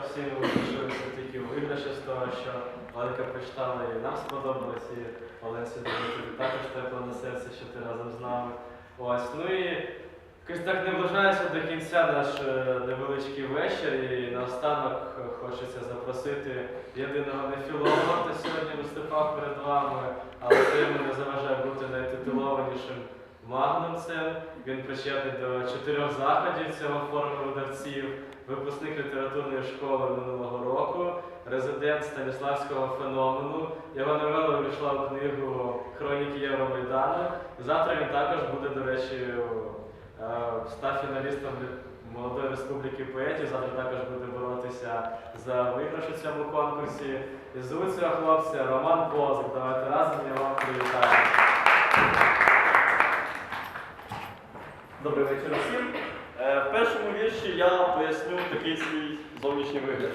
Всі вирішилися тільки у з того, що Валика прочитала і нам сподобалось, і Оленці тобі також тепло на серці, що ти разом з нами. Ось, ну і якось так наближається до кінця наш е, невеличкий вечір, і наостанок хочеться запросити єдиного нефілолога, хто сьогодні виступав перед вами, але це не заважає бути найтитулованішим магнумцем. Він причетний до чотирьох заходів цього форуму видавців випускник літературної школи минулого року, резидент Станіславського феномену. Його новела увійшла в книгу Хроніки Євромайдану. Завтра він також буде, до речі, е, став фіналістом молодої республіки поетів. Завтра також буде боротися за виграш у цьому конкурсі. І звуть цього хлопця Роман Бозик. Давайте разом я вам привітаємо. Добрий вечір всім. Е, В першому вірші я поясню такий свій зовнішній вигляд.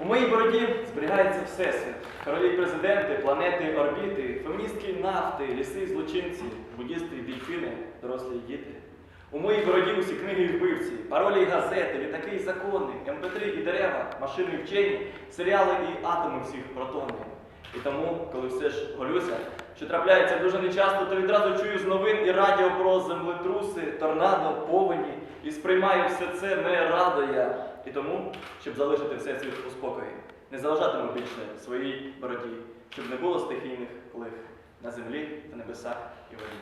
У моїй бороді зберігається всесвіт. Королі президенти, планети, орбіти, феміністки нафти, ліси, злочинці, буддісти, дельфіни, дорослі діти. У моїй бороді усі книги і вбивці, паролі і газети, літаки і закони, МП3 і дерева, машини і вчені, серіали і атоми всіх протони. І тому, коли все ж голюся, що трапляється дуже нечасто, то відразу чую з новин і радіо про землетруси, торнадо, повені, і сприймаю все це не радо я. І тому, щоб залишити все світ у спокої, не заважатиму більше своїй бороді, щоб не було стихійних лих на землі та небесах і воді.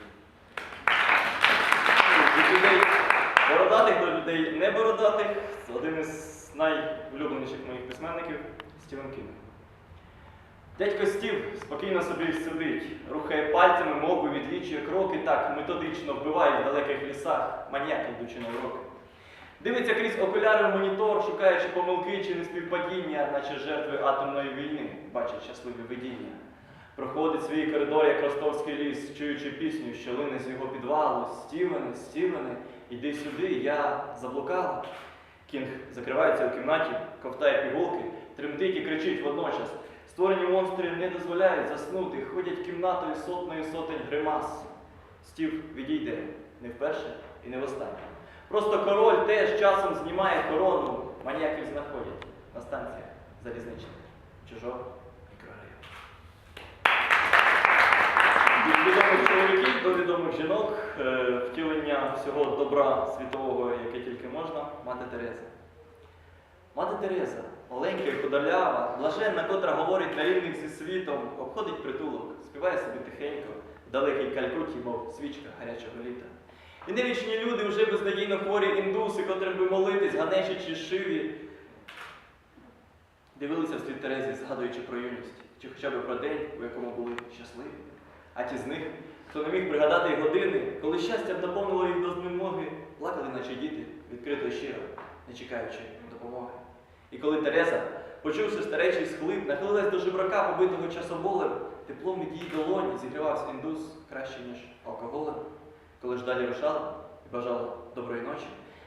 Від людей бородатих до людей небородатих, це один із найулюбленіших моїх письменників Стівен Кінг. Дядько Стів спокійно собі сидить, рухає пальцями, мов би відлічує кроки, так методично вбиває в далеких лісах, маніяк йдучи на уроки. Дивиться крізь окуляри в монітор, шукаючи помилки чи неспівпадіння, наче жертви атомної війни, бачить щасливі видіння. Проходить свій коридор, як ростовський ліс, чуючи пісню, що лине з його підвалу. Стівене, Стівене, іди сюди, я заблукала. Кінг закривається у кімнаті, ковтає пігулки, тремтить і кричить водночас. Створені монстри не дозволяють заснути, ходять кімнатою сотнею сотень гримас. Стів відійде не вперше і не востаннє. Просто король теж часом знімає корону, маніяків знаходять на станціях залізничних чужого мікрорайону. Від відомих чоловіків до відомих жінок е, втілення всього добра світового, яке тільки можна, мати Тереза. Мати Тереза, маленька і худорлява, блаженна, котра говорить на рівних зі світом, обходить притулок, співає собі тихенько, в далекій калькуті, мов свічка гарячого літа. І невічні люди вже безнадійно хворі індуси, котрим би молитись, ганешичі шиві, дивилися вслід Терезі, згадуючи про юність, чи хоча б про день, у якому були щасливі. А ті з них, хто не міг пригадати й години, коли щастя наповнило їх до знемоги, плакали, наче діти, відкрито щиро, не чекаючи допомоги. І коли Тереза, почувши старечий схлип, нахилилась до жебрака, побитого часоболем, теплом від її долоні зігрівався індус краще, ніж алкоголем. Коли ж далі рушала і бажала доброї ночі,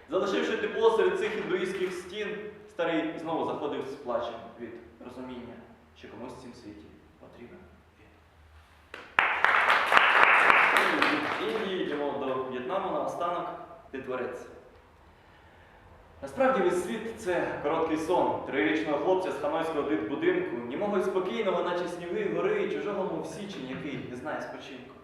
залишивши тепло серед цих індуїстських стін, старий знову заходив з плачем від розуміння, що комусь в цім світі потрібен він. Від Індії йдемо до В'єтнаму наостанок ти творець. Насправді весь світ це короткий сон трирічного хлопця з ханойського дитбудинку, німого й спокійного, наче сніги гори, чужого мов січень, який не знає спочинку.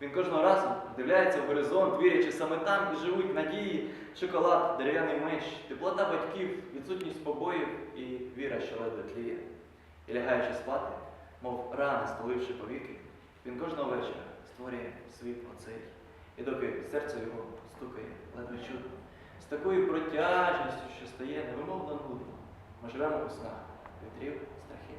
Він кожного разу вдивляється в горизонт, вірячи саме там, де живуть надії, шоколад, дерев'яний меч, теплота батьків, відсутність побоїв і віра, що ледве тліє. І лягаючи спати, мов рани столивши повіки, він кожного вечора створює світ оцей. І доки серце його стукає ледве чудно, з такою протяжністю, що стає невимовно нудно, ми живемо у снах, вітрів, страхів